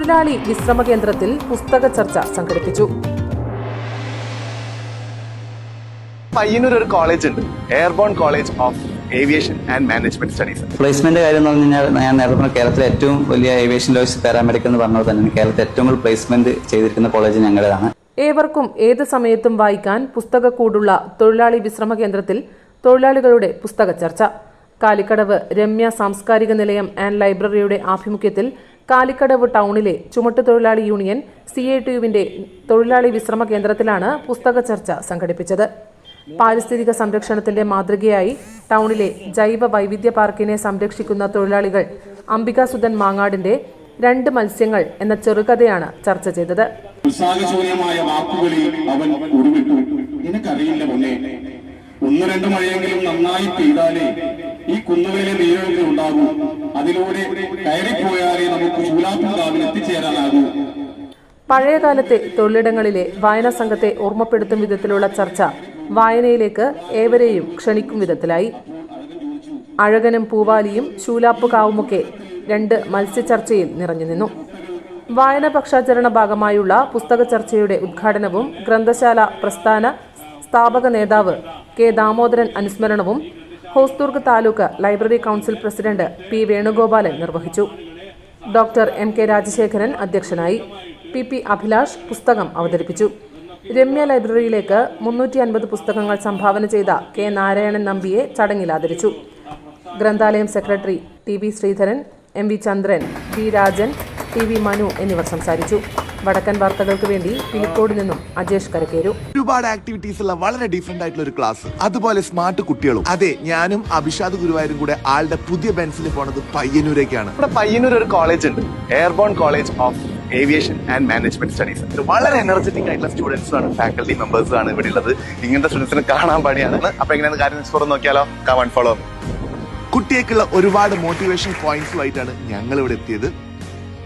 തൊഴിലാളി വിശ്രമ കേന്ദ്രത്തിൽ പുസ്തക ചർച്ച സംഘടിപ്പിച്ചു. പയ്യന്നൂർ ഒരു കോളേജ് ഉണ്ട് Airborne college of aviation and management studies. Placement കാര്യം എന്ന് പറഞ്ഞു കഴിഞ്ഞാൽ ഞാൻ നേരത്തെ പറഞ്ഞ കേരളത്തിലെ ഏറ്റവും വലിയ ഏവിയേഷൻ ലോയ്സ് പാരാമെഡിക് എന്ന് പറഞ്ഞത് തന്നെ കേരളത്തിൽ ഏറ്റവും കൂടുതൽ പ്ലേസ്മെന്റ് ചെയ്തിരിക്കുന്ന കോളേജ് ഞങ്ങളുടേതാണ്. ഏവർക്കും ഏത് സമയത്തും വായിക്കാൻ പുസ്തകക്കൂടുള്ള തൊഴിലാളി വിശ്രമ കേന്ദ്രത്തിൽ തൊഴിലാളികളുടെ പുസ്തക ചർച്ച. കാലിക്കടവ് രമ്യ സാംസ്കാരിക നിലയം ആൻഡ് ലൈബ്രറിയുടെ ആഭിമുഖ്യത്തിൽ കാലിക്കടവ് ടൗണിലെ ചുമട്ടുതൊഴിലാളി യൂണിയൻ സി എ ടി യുവിന്റെ തൊഴിലാളി വിശ്രമ കേന്ദ്രത്തിലാണ് പുസ്തക ചർച്ച സംഘടിപ്പിച്ചത്. പാരിസ്ഥിതിക സംരക്ഷണത്തിന്റെ മാതൃകയായി ടൗണിലെ ജൈവ വൈവിധ്യ പാർക്കിനെ സംരക്ഷിക്കുന്ന തൊഴിലാളികൾ അംബികാസുധൻ മാങ്ങാടിന്റെ രണ്ട് മത്സ്യങ്ങൾ എന്ന ചെറുകഥയാണ് ചർച്ച ചെയ്തത്. വാക്കുകളിൽ അവൻ ഉരുവിട്ടു. ഒന്ന് രണ്ട് മഴയെങ്കിലും നന്നായി പെയ്താലേ കുന്നുകളിലെ നീരൊഴുക്ക് ഉണ്ടാകും. അതിലൂടെ കയറിപ്പോയാലേ നമുക്ക് ശൂലാപ്പിൻകാവിൽ എത്തിച്ചേരാനാകൂ. പഴയകാലത്തെ തൊഴിലിടങ്ങളിലെ വായനാ സംഘത്തെ ഓർമ്മപ്പെടുത്തും വിധത്തിലുള്ള ചർച്ച വായനയിലേക്ക് ഏവരെയും ക്ഷണിക്കും വിധത്തിലായി. അഴകനും പൂവാലിയും ശൂലാപ്പുകാവുമൊക്കെ രണ്ട് മത്സ്യചർച്ചയിൽ നിറഞ്ഞു നിന്നു. വായന പക്ഷാചരണ ഭാഗമായുള്ള പുസ്തക ചർച്ചയുടെ ഉദ്ഘാടനവും ഗ്രന്ഥശാല പ്രസ്ഥാന സ്ഥാപക നേതാവ് K Damodaran അനുസ്മരണവും Hosdurg taluk library council president P Venugopalan നിർവഹിച്ചു. ഡോക്ടർ എം കെ രാജശേഖരൻ അധ്യക്ഷനായി. പി പി അഭിലാഷ് പുസ്തകം അവതരിപ്പിച്ചു. രമ്യ ലൈബ്രറിയിലേക്ക് മുന്നൂറ്റി അൻപത് പുസ്തകങ്ങൾ സംഭാവന ചെയ്ത കെ നാരായണൻ നമ്പിയെ ചടങ്ങിൽ ആദരിച്ചു. ഗ്രന്ഥാലയം secretary T V Sreedharan M V Chandran P Rajan T V Manu എന്നിവർ സംസാരിച്ചു. വടക്കൻ വാർത്തകൾക്ക് വേണ്ടി പിലിക്കോട് നിന്നും അജേഷ് കരക്കേരു. ഒരുപാട് ആക്ടിവിറ്റീസ് ഉള്ള വളരെ ഡിഫറെന്റ് ആയിട്ടുള്ള ഒരു ക്ലാസ് അതുപോലെ സ്മാർട്ട് കുട്ടികളും. അതെ ഞാനും അഭിഷാദ് ഗുരുവായൂരും കൂടെ ആളുടെ പുതിയ ബെൻസിൽ പോണത് പയ്യന്നൂരേക്കാണ്. ഇവിടെ പയ്യന്നൂർ ഒരു കോളേജ് ഉണ്ട്. Airborne college of aviation and management studies വളരെ എനർജറ്റിക് ആയിട്ടുള്ള സ്റ്റുഡൻസ് ആണ് ഫാക്കൽറ്റി മെമ്പേഴ്സ് ആണ് ഇവിടെ ഉള്ളത്. ഇങ്ങനത്തെ സ്റ്റുഡൻസിന് കാണാൻ പണിയാണ്. അപ്പൊ എങ്ങനെയാണ് കാര്യം തുറന്ന് നോക്കിയാലോ? കമൺ ഫോളോ കുട്ടിയേക്കുള്ള ഒരുപാട് മോട്ടിവേഷൻ പോയിന്റ്സുമായിട്ടാണ് ഞങ്ങൾ ഇവിടെ എത്തിയത്.